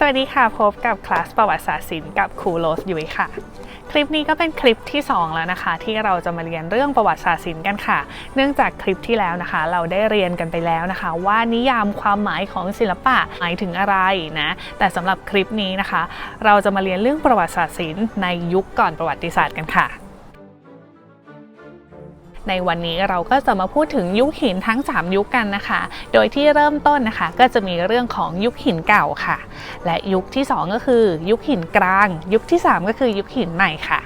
สวัสดีค่ะ พบกับคลาสประวัติศาสตร์ศิลป์กับครูโรสยุ้ยค่ะ คลิปนี้ก็เป็นคลิปที่ 2 แล้วนะคะ ที่เราจะมาเรียนเรื่องประวัติศาสตร์ศิลป์กันค่ะ เนื่องจากคลิปที่แล้วนะคะ เราได้เรียนกันไปแล้วนะคะ ว่านิยามความหมายของศิลปะหมายถึงอะไรนะแต่สำหรับคลิปนี้นะคะ เราจะมาเรียนเรื่องประวัติศาสตร์ศิลป์ในยุคก่อนประวัติศาสตร์กันค่ะ ในวันนี้เราก็จะมาพูดถึงยุคหินทั้ง 3 ยุคกันนะคะ โดยที่เริ่มต้นนะคะ ก็จะมีเรื่องของยุคหินเก่าค่ะ และยุคที่ 2 ก็คือ ยุคหินกลาง ยุคที่ 3 ก็คือยุคหินใหม่ค่ะ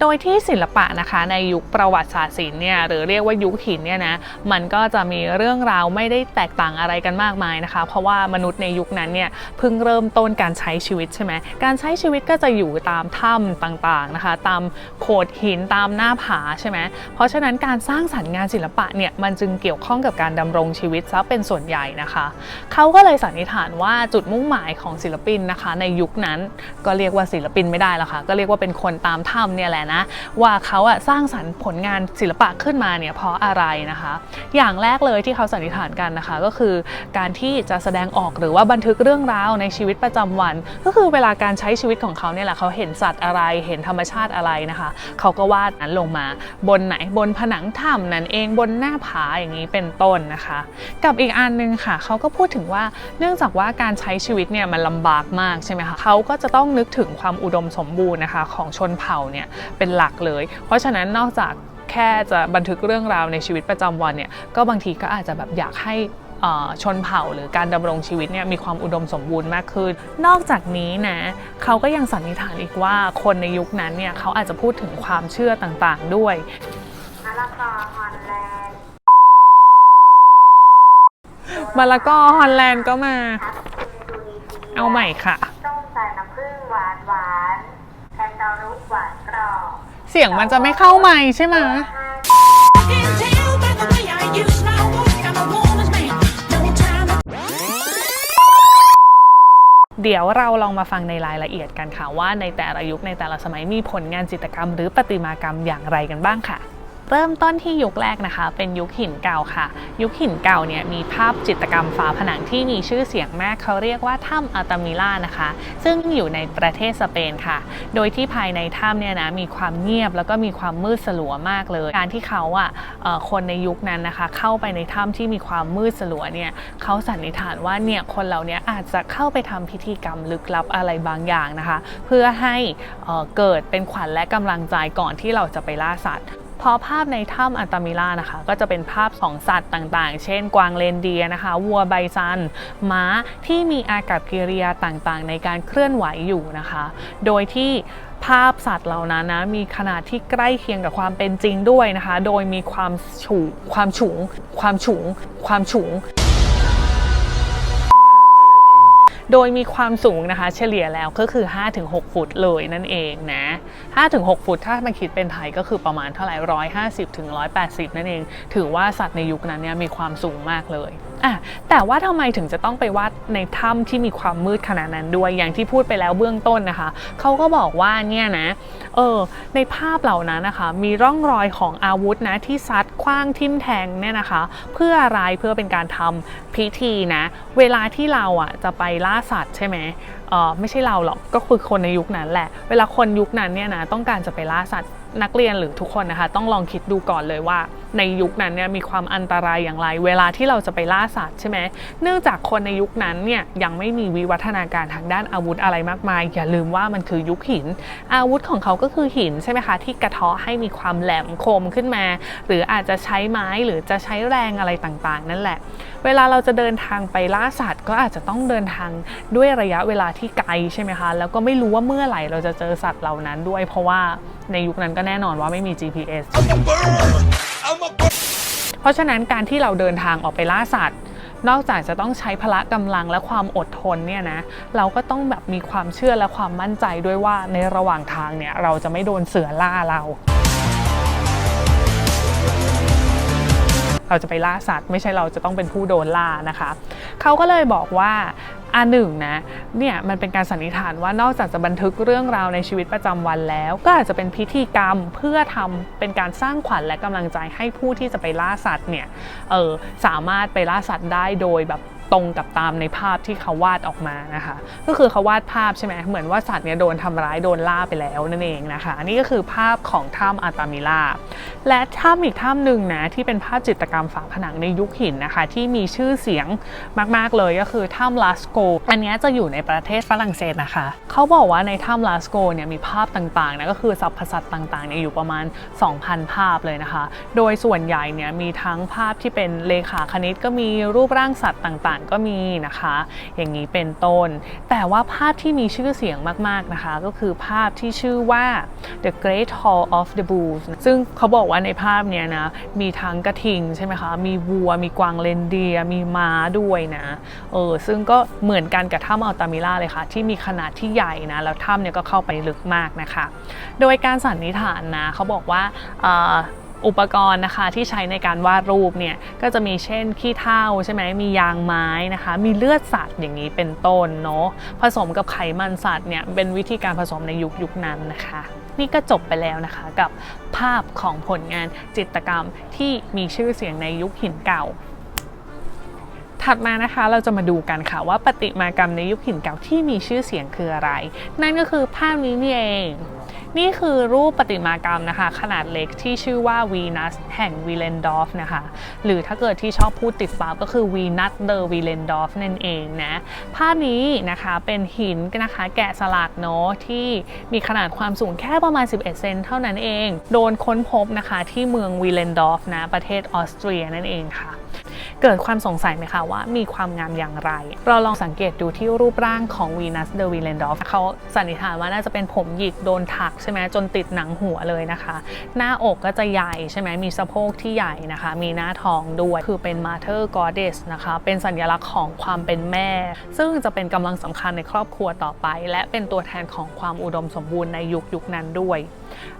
โดยที่ศิลปะนะคะในยุคประวัติศาสตร์ศิลป์เนี่ยหรือเรียกว่ายุคหินเนี่ยนะมันก็จะมีเรื่องราวไม่ได้แตกต่างอะไรกันมากมายนะคะ เพราะว่ามนุษย์ในยุคนั้นเนี่ยเพิ่งเริ่มต้นการใช้ชีวิตใช่ไหมการใช้ชีวิตก็จะอยู่ตามถ้ำต่างๆนะคะ ตามโขดหินตามหน้าผาใช่ไหมเพราะฉะนั้นการสร้างสรรค์งานศิลปะเนี่ยมันจึงเกี่ยวข้องกับการดำรงชีวิตซะเป็นส่วนใหญ่นะคะเขาก็เลยสันนิษฐานว่าจุดมุ่งหมายของศิลปินนะคะ ในยุคนั้นก็เรียกว่าศิลปินไม่ได้แล้วค่ะก็เรียกว่าเป็นคนตามถ้ำเนี่ยแหละนะ ว่าเขาอะสร้างสรรค์ผลงานศิลปะขึ้นมาเนี่ยเพราะอะไรนะคะ อย่างแรกเลยที่เขาสันนิษฐานกันนะคะ ก็คือการที่จะแสดงออกหรือว่าบันทึกเรื่องราวในชีวิตประจำวัน ก็คือเวลาการใช้ชีวิตของเขาเนี่ยแหละเขาเห็นสัตว์อะไรเห็นธรรมชาติอะไรนะคะ เขาก็วาดนั้นลงมาบนไหนบนผนังถ้ำนั่นเองบนหน้าผาอย่างนี้เป็นต้นนะคะ กับอีกอันหนึงค่ะ เขาก็พูดถึงว่าเนื่องจากว่าการใช้ชีวิตเนี่ยมันลำบากมากใช่ไหมคะเขาก็จะต้องนึกถึงความอุดมสมบูรณ์นะคะ ของชนเผ่าเนี่ยเป็นหลักเลย เพราะฉะนั้นนอกจากแค่จะบันทึกเรื่องราวในชีวิตประจำวันเนี่ยก็บางทีก็อาจจะแบบอยากให้ชนเผ่าหรือการดำรงชีวิตเนี่ยมีความอุดมสมบูรณ์มากขึ้น นอกจากนี้นะเขาก็ยังสันนิษฐานอีกว่าคนในยุคนั้นเนี่ยเขาอาจจะพูดถึงความเชื่อต่างๆด้วยมะละกอฮอลแลนด์มาละกอฮอลแลนด์ก็มา เอาใหม่ค่ะ ส้มสายน้ำผึ้งหวานหวานแคนตาลูปหวานกรอบ เสียงมันจะไม่เข้าไมค์ใช่ไหมเดี๋ยวเราลองมาฟังในรายละเอียดกันค่ะว่าในแต่ละยุคในแต่ละสมัยมีผลงานจิตรกรรม หรือประติมากรรมอย่างไรกันบ้างค่ะ เริ่มต้นที่ยุคแรกนะคะ เป็นยุคหินเก่าค่ะ ยุคหินเก่าเนี่ยมีภาพจิตรกรรมฝาผนังที่มีชื่อเสียงมากเขาเรียกว่าถ้ำอัลตามิล่านะคะ ซึ่งอยู่ในประเทศสเปนค่ะ โดยที่ภายในถ้ำเนี่ยนะมีความเงียบแล้วก็มีความมืดสลัวมากเลย การที่เขาอะเอ่อคนในยุคนั้นนะคะ เข้าไปในถ้ำที่มีความมืดสลัวเนี่ยเขาสันนิษฐานว่าเนี่ยคนเหล่านี้อาจจะเข้าไปทำพิธีกรรมลึกลับอะไรบางอย่างนะคะ เพื่อให้เอเกิดเป็นขวัญและกำลังใจก่อนที่เราจะไปล่าสัตว์ พราะภาพในถ้ำอัลตามิล่านะคะ ก็จะเป็นภาพของสัตว์ต่างๆ เช่น กวางเลนเดียนะคะ วัวไบซัน ม้าที่มีอากับกิริยาต่างๆ ในการเคลื่อนไหวอยู่นะคะ โดยที่ภาพสัตว์เหล่านั้นนะมีขนาดที่ใกล้เคียงกับความเป็นจริงด้วยนะคะ โดยมีความสูงความฉูง ความฉูง ความสูง โดยมีความสูงนะคะ เฉลี่ยแล้วก็คือ 5-6 ฟุตเลยนั่นเองนะ 5-6 ฟุตถ้ามาคิดเป็นไทยก็คือประมาณเท่าไหร่ 150ถึง180 นั่นเอง ถือว่าสัตว์ในยุคนั้นเนี่ยมีความสูงมากเลย อะแต่ว่าทำไมถึงจะต้องไปวาดในถ้ำที่มีความมืดขนาดนั้นด้วยอย่างที่พูดไปแล้วเบื้องต้นนะคะเขาก็บอกว่าเนี่ยนะเออในภาพเหล่านั้นนะคะ มีร่องรอยของอาวุธนะที่ซัดคว้างทิ่มแทงเนี่ยนะคะ เพื่ออะไรเพื่อเป็นการทำพิธีนะ เวลาที่เราอะจะไปล่าสัตว์ใช่ไหมเออไม่ใช่เราหรอกก็คือคนในยุคนั้นแหละ เวลาคนยุคนั้นเนี่ยนะต้องการจะไปล่าสัตว์นักเรียนหรือทุกคนนะคะ ต้องลองคิดดูก่อนเลยว่า ในยุคนั้นเนี่ยมีความอันตรายอย่างไร เวลาที่เราจะไปล่าสัตว์ใช่ไหมเนื่องจากคนในยุคนั้นเนี่ยยังไม่มีวิวัฒนาการทางด้านอาวุธอะไรมากมาย อย่าลืมว่ามันคือยุคหิน อาวุธของเขาก็คือหินใช่ไหมคะที่กระเทาะให้มีความแหลมคมขึ้นมา หรืออาจจะใช้ไม้หรือจะใช้แรงอะไรต่างๆ นั่นแหละ เวลาเราจะเดินทางไปล่าสัตว์ ก็อาจจะต้องเดินทางด้วยระยะเวลาที่ไกลใช่ไหมคะแล้วก็ไม่รู้ว่าเมื่อไหร่เราจะเจอสัตว์เหล่านั้นด้วย เพราะว่าในยุคนั้นก็แน่นอนว่าไม่มี GPS เพราะฉะนั้นการที่เราเดินทางออกไปล่าสัตว์ นอกจากจะต้องใช้พละกำลังและความอดทนเนี่ยนะเราก็ต้องแบบมีความเชื่อและความมั่นใจด้วยว่าในระหว่างทางเนี่ยเราจะไม่โดนเสือล่าเรา เราจะไปล่าสัตว์ ไม่ใช่เราจะต้องเป็นผู้โดนล่านะคะ เขาก็เลยบอกว่า อันหนึ่งนะเนี่ยมันเป็นการสันนิษฐานว่านอกจากจะบันทึกเรื่องราวในชีวิตประจำวันแล้ว ก็อาจจะเป็นพิธีกรรมเพื่อทำเป็นการสร้างขวัญและกำลังใจให้ผู้ที่จะไปล่าสัตว์เนี่ยเออสามารถไปล่าสัตว์ได้โดยแบบ ตรงกับตามในภาพที่เขาวาดออกมานะคะ ก็คือเขาวาดภาพใช่ไหมเหมือนว่าสัตว์เนี่ยโดนทำร้ายโดนล่าไปแล้วนั่นเองนะคะอันนี่ก็คือภาพของถ้ำอาตามิล่าและถ้ำอีกถ้ำหนึ่งนะที่เป็นภาพจิตรกรรมฝาผนังในยุคหินนะคะ ที่มีชื่อเสียงมาก ๆ เลยก็คือถ้ำลาสโก อันนี้จะอยู่ในประเทศฝรั่งเศสนะคะ เขาบอกว่าในถ้ำลาสโกเนี่ยมีภาพต่างๆนะก็คือสรรพสัตว์ต่างๆเนี่ยอยู่ประมาณ 2,000 ภาพเลยนะคะ โดยส่วนใหญ่เนี่ยมีทั้งภาพที่เป็นเลขาคณิตก็มีรูปร่างสัตว์ต่างๆก็มีนะคะ อย่างนี้เป็นต้น แต่ว่าภาพที่มีชื่อเสียงมากๆนะคะ ก็คือภาพที่ชื่อว่า The Great Hall of the Bulls ซึ่งเขาบอกว่าในภาพเนี้ยนะ มีทั้งกระทิงใช่ไหมคะ มีวัว มีกวางเรนเดีย มีม้าด้วยนะ เออ ซึ่งก็เหมือนกันกับถ้ำอัลตามิล่าเลยค่ะ ที่มีขนาดที่ใหญ่นะ แล้วถ้ำเนี่ยก็เข้าไปลึกมากนะคะ โดยการสันนิษฐานนะ เขาบอกว่า อุปกรณ์นะคะที่ใช้ในการวาดรูปเนี่ยก็จะมีเช่นขี้เถ้าใช่ไหมมียางไม้นะคะ มีเลือดสัตว์อย่างนี้เป็นต้นเนาะผสมกับไขมันสัตว์เนี่ยเป็นวิธีการผสมในยุคยุคนั้นนะคะ นี่ก็จบไปแล้วนะคะกับภาพของผลงานจิตรกรรมที่มีชื่อเสียงในยุคหินเก่าถัดมานะคะเราจะมาดูกันค่ะว่าประติมากรรมในยุคหินเก่าที่มีชื่อเสียงคืออะไร นั่นก็คือภาพนี้นี่เอง นี่คือรูปประติมากรรมนะคะ ขนาดเล็กที่ชื่อว่าวีนัสแห่งวีเลนดอฟนะคะ หรือถ้าเกิดที่ชอบพูดติดปากก็คือวีนัสเดอร์วีเลนดอฟนั่นเองนะภาพนี้นะคะเป็นหินนะคะแกะสลักเนาะที่มีขนาดความสูงแค่ประมาณ 11 เซนเท่านั้นเอง โดนค้นพบนะคะที่เมืองวีเลนดอฟนะประเทศออสเตรียนั่นเองค่ะ เกิดความสงสัยไหมคะว่ามีความงามอย่างไร เราลองสังเกตดูที่รูปร่างของวีนัสเดอวีเลนดอฟเขาสันนิษฐานว่าน่าจะเป็นผมหยิกโดนถักใช่ไหมจนติดหนังหัวเลยนะคะ หน้าอกก็จะใหญ่ใช่ไหมมีสะโพกที่ใหญ่นะคะ มีหน้าท้องด้วยคือเป็น Mother Goddess นะคะเป็นสัญลักษณ์ของความเป็นแม่ ซึ่งจะเป็นกำลังสำคัญในครอบครัวต่อไป และเป็นตัวแทนของความอุดมสมบูรณ์ในยุคยุคนั้นด้วย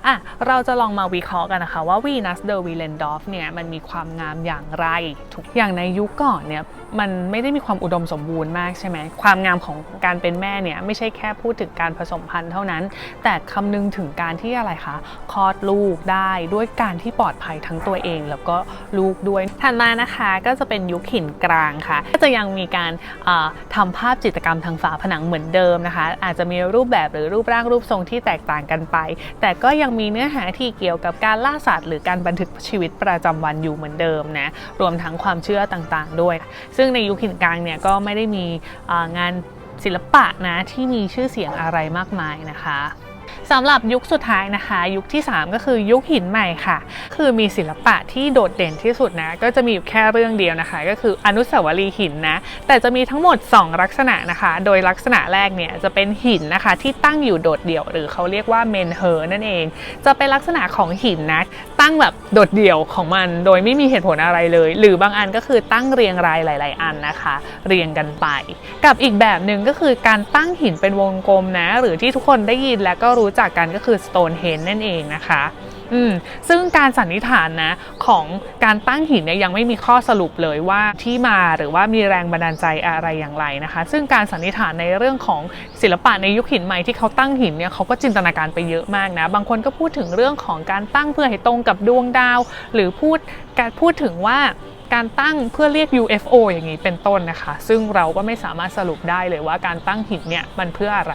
อะเราจะลองมาวิเคราะห์กันนะคะว่าวีนัสเดอร์วีเลนดอฟเนี่ยมันมีความงามอย่างไร ทุกอย่างในยุคก่อนเนี่ย มันไม่ได้มีความอุดมสมบูรณ์มากใช่ไหมความงามของการเป็นแม่เนี่ยไม่ใช่แค่พูดถึงการผสมพันธุ์เท่านั้น แต่คำนึงถึงการที่อะไรคะคลอดลูกได้ด้วยการที่ปลอดภัยทั้งตัวเอง แล้วก็ลูกด้วยถัดมานะคะก็จะเป็นยุคหินกลางค่ะ ก็จะยังมีการอ่าทำภาพจิตรกรรมทางฝาผนังเหมือนเดิมนะคะ อาจจะมีรูปแบบหรือรูปร่างรูปทรงที่แตกต่างกันไป แต่ก็ยังมีเนื้อหาที่เกี่ยวกับการล่าสัตว์หรือการบันทึกชีวิตประจำวันอยู่เหมือนเดิมนะรวมทั้งความเชื่อต่างๆ ด้วยซึ่งึ่งในยุคหินกลางเนี่ยก็ไม่ได้มีงานศิลปะนะที่มีชื่อเสียงอะไรมากมายนะคะสำหรับยุคสุดท้ายนะคะ ยุคที่ 3 ก็คือยุคหินใหม่ค่ะ คือมีศิลปะที่โดดเด่นที่สุดนะ ก็จะมีอยู่แค่เรื่องเดียวนะคะ ก็คืออนุสาวรีย์หินนะ แต่จะมีทั้งหมด 2 ลักษณะนะคะ โดยลักษณะแรกเนี่ยจะเป็นหินนะคะ ที่ตั้งอยู่โดดเดี่ยว หรือเขาเรียกว่าเมนเฮอร์นั่นเอง จะเป็นลักษณะของหินนะ ตั้งแบบโดดเดี่ยวของมัน โดยไม่มีเหตุผลอะไรเลย หรือบางอันก็คือตั้งเรียงรายหลาย ๆ อันนะคะ เรียงกันไป กับอีกแบบหนึ่งก็คือการตั้งหินเป็นวงกลมนะ หรือที่ทุกคนได้ยินและก็รู้จักกันก็คือ Stonehenge นั่นเองนะคะ อืมซึ่งการสันนิษฐานนะของการตั้งหินเนี่ยยังไม่มีข้อสรุปเลยว่าที่มาหรือว่ามีแรงบันดาลใจอะไรอย่างไรนะคะ ซึ่งการสันนิษฐานในเรื่องของศิลปะในยุคหินใหม่ที่เขาตั้งหินเนี่ยเขาก็จินตนาการไปเยอะมากนะ บางคนก็พูดถึงเรื่องของการตั้งเพื่อให้ตรงกับดวงดาว หรือพูดการพูดถึงว่าการตั้งเพื่อเรียก UFO อย่างนี้เป็นต้นนะคะ ซึ่งเราก็ไม่สามารถสรุปได้เลยว่าการตั้งหินเนี่ยมันเพื่ออะไร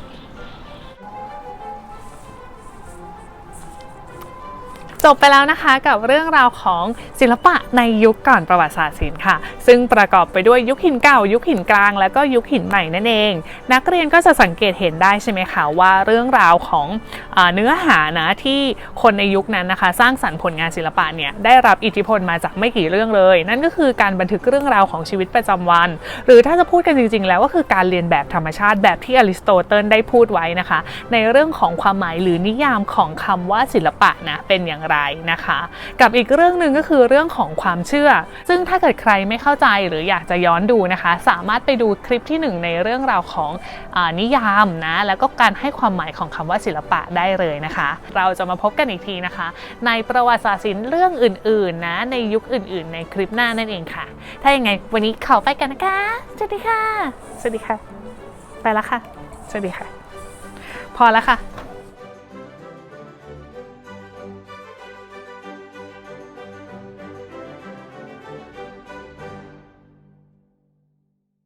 จบไปแล้วนะคะกับเรื่องราวของศิลปะในยุคก่อนประวัติศาสตร์ศิลป์ค่ะ ซึ่งประกอบไปด้วยยุคหินเก่า ยุคหินกลาง แล้วก็ยุคหินใหม่นั่นเอง นักเรียนก็จะสังเกตเห็นได้ใช่ไหมคะว่าเรื่องราวของอเนื้อหานะที่คนในยุคนั้นนะคะ สร้างสรรค์ผลงานศิลปะเนี่ยได้รับอิทธิพลมาจากไม่กี่เรื่องเลย นั่นก็คือการบันทึกเรื่องราวของชีวิตประจำวัน หรือถ้าจะพูดกันจริง ๆ แล้วก็คือการเรียนแบบธรรมชาติแบบที่อริสโตเติลได้พูดไว้นะคะ ในเรื่องของความหมายหรือนิยามของคำว่าศิลปะนะเป็นอย่างไรนะคะ กับอีกเรื่องหนึ่งก็คือเรื่องของความเชื่อ ซึ่งถ้าเกิดใครไม่เข้าใจหรืออยากจะย้อนดูนะคะ สามารถไปดูคลิปที่หนึ่งในเรื่องราวของอนิยามนะแล้วก็การให้ความหมายของคำว่าศิลปะได้เลยนะคะ เราจะมาพบกันอีกทีนะคะ ในประวัติศาสตร์ศิลป์เรื่องอื่น ๆ นะ ในยุคอื่น ๆ ในคลิปหน้านั่นเองค่ะ ถ้าอย่างไงวันนี้ขอไปกันนะคะสวัสดีค่ะสวัสดีค่ะ ไปล้วค่ะสวัสดีค่ะ พอแล้วค่ะ